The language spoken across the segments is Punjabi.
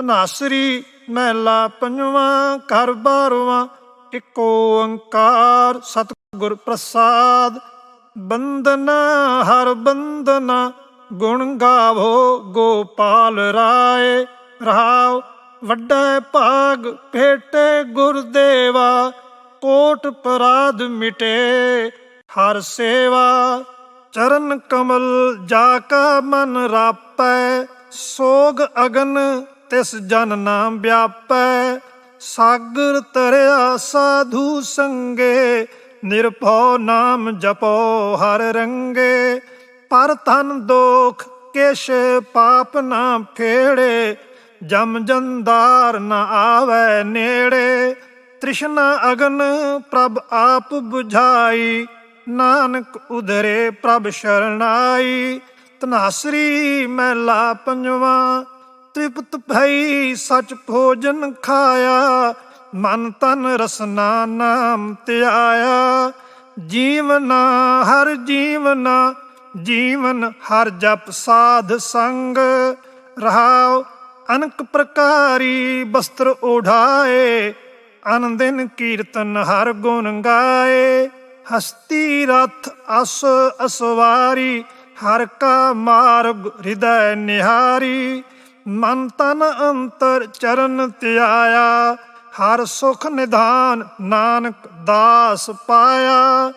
ਧਨਾਸਰੀ ਮਹਿਲਾ ਪੰਜਵਾਂ, ਘਰ ਬਾਰਵਾਂ, ਇੱਕ ਓੰਕਾਰ, ਸਤਿਗੁਰ ਪ੍ਰਸਾਦ। ਬੰਦਨਾ ਹਰ ਬੰਦਨਾ ਗੁਣ ਗਾਵੋ, ਗੋਪਾਲ ਰਾਏ। ਰਹਾਉ, ਵੱਡਾ ਭਾਗ, ਭੇਟੇ ਗੁਰਦੇਵਾ, ਕੋਟ ਪਰਾਧ ਮਿਟੇ, ਹਰ ਸੇਵਾ। ਚਰਨ ਕਮਲ, ਜਾ ਕਾ ਮਨ ਰਾਪੈ, ਸੋਗ ਅਗਨ ਤਿਸ ਜਨ ਨਾਮ ਵਿਆਪੈ, ਸਾਗਰ ਤਰਿਆ ਸਾਧੂ ਸੰਗੇ, ਨਿਰਭਉ ਨਾਮ ਜਪੋ ਹਰ ਰੰਗੇ। ਪਰ ਤਨ ਦੋਖ ਕਿਛ ਪਾਪ ਨਾ ਫੇੜੇ, ਜਮ ਜੰਦਾਰ ਨਾ ਆਵੈ ਨੇੜੇ। ਤ੍ਰਿਸ਼ਨਾ ਅਗਨ ਪ੍ਰਭ ਆਪ 부ਝਾਈ ਨਾਨਕ ਉਧਰੇ ਪ੍ਰਭ ਸ਼ਰਣਾਈ ਤਨਾਸਰੀ ਮਹਿਲਾ ਪੰਜਵਾ ਤ੍ਰਿਪਤ ਭਈ ਸਚ ਭੋਜਨ ਖਾਇਆ, ਮਨ ਤਨ ਰਸਨਾ ਨਾਮ ਧਿਆਇਆ। ਜੀਵਨਾ ਹਰ ਜੀਵਨਾ, ਜੀਵਨ ਹਰ ਜਪ ਸਾਧ ਸੰਗ। ਰਹਾਉ ਅਨਕ ਪ੍ਰਕਾਰੀ ਬਸਤਰ ਉਢਾਏ ਅਨੰਦਿਨ ਕੀਰਤਨ ਹਰ ਗੁਣ ਗਾਏ। ਹਸਤੀ ਰਥ ਅਸ ਅਸਵਾਰੀ, ਹਰ ਕਾ ਮਾਰਗ ਹਿਰਦੈ ਨਿਹਾਰੀ। ਮਨ ਤਨ ਅੰਤਰ ਚਰਨ ਧਿਆਇਆ, ਹਰ ਸੁਖ ਨਿਧਾਨ ਨਾਨਕ ਦਾਸ ਪਾਇਆ।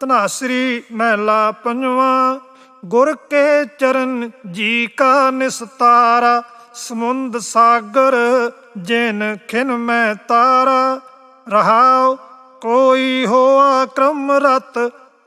ਤਨਾਸ਼ਰੀ ਮਹਿਲਾ ਪੰਜਵਾ, ਗੁਰ ਕੇ ਚਰਨ ਜੀ ਕਾ ਨਿਸਤਾਰਾ, ਸਮੁੰਦ ਸਾਗਰ ਜਿਨ ਖਿਨ ਮੈਂ ਤਾਰਾ। ਰਹਾਉ ਕੋਈ ਹੋਆ ਕ੍ਰਮ ਰਤ,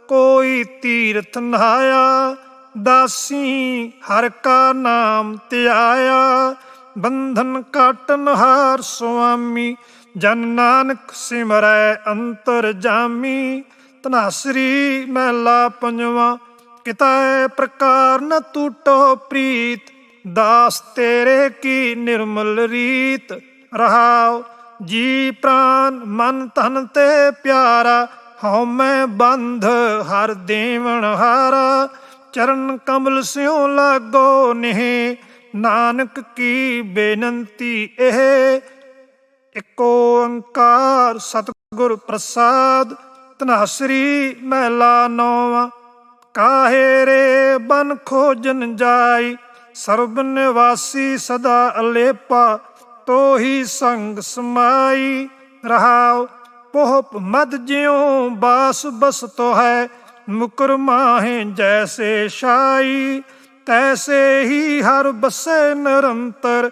ਕੋਈ ਤੀਰਥ ਨਹਾਇਆ। ਦਾਸੀ ਹਰ ਕਾ ਨਾਮ ਧਿਆਇਆ, ਬੰਧਨ ਕਾਟਨ ਹਾਰ ਸੁਆਮੀ, ਜਨ ਨਾਨਕ ਸਿਮਰੈ ਅੰਤਰ ਜਾਮੀ। ਤਨਾਸਰੀ ਮਹਿਲਾ ਪੰਜਵਾ, ਕਿਤੈ ਪ੍ਰਕਾਰ ਨ ਟੂਟੋ ਪ੍ਰੀਤ, ਦਾਸ ਤੇਰੇ ਕੀ ਨਿਰਮਲ ਰੀਤ। ਰਹਾਉ ਜੀ ਪ੍ਰਾਨ ਮਨ ਤਨ ਤੇ ਪਿਆਰਾ, ਹਉ ਮੈਂ ਬੰਧ ਹਰ ਦੇਵਨ ਹਾਰਾ। ਚਰਨ ਕਮਲ ਸਿਉ ਲਾਗੋ ਨਿਹ, ਨਾਨਕ ਕੀ ਬੇਨੰਤੀ ਇਹ? ਇੱਕ ਓੰਕਾਰ ਸਤਿਗੁਰ ਪ੍ਰਸਾਦ, ਧਨਾਸਰੀ ਮਹਿਲਾ ਨੌਵਾਂ, ਕਾਹੇ ਰੇ ਬਨ ਖੋਜਨ ਜਾਈ? ਸਰਬ ਨਿਵਾਸੀ ਸਦਾ ਅਲੇਪਾ, ਤੋਹੀ ਸੰਗ ਸਮਾਈ। ਰਹਾਉ ਪੋਹ ਮਦ ਜਿਉ ਬਾਸ ਬਸ ਬਸਤੋ ਹੈ ਮੁਕਰ ਮਾਹੇ ਜੈਸੇ ਸ਼ਾਈ ਤੈਸੇ ਹੀ ਹਰ ਬਸੇ ਨਿਰੰਤਰ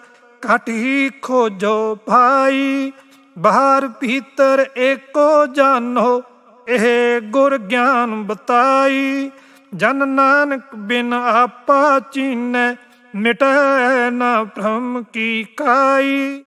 ਘਟ ਹੀ ਖੋਜੋ ਭਾਈ। ਬਾਹਰ ਭੀਤਰ ਏਕੋ ਜਾਨੋ, ਇਹ ਗੁਰ ਗਿਆਨ ਬਤਾਈ। ਜਨ ਨਾਨਕ ਬਿਨ ਆਪਾ ਚੀਨੈ, ਮਿਟੈ ਨਾ ਭ੍ਰਮ ਕੀ ਕਾਈ।